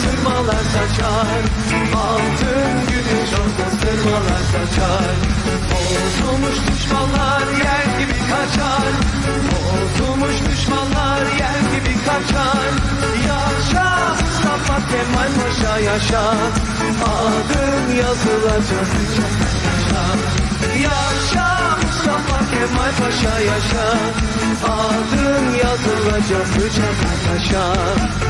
sırmalar saçar Altın güneş olsa sırmalar saçar. Bozulmuş düşmanlar yer gibi kaçar. Bozulmuş düşmanlar yer gibi kaçar. Yaşa Mustafa Kemal Paşa yaşa. Adın yazılacak Yaşa. Mustafa Kemal Paşa yaşa. Adın yazılacak Hücret Paşa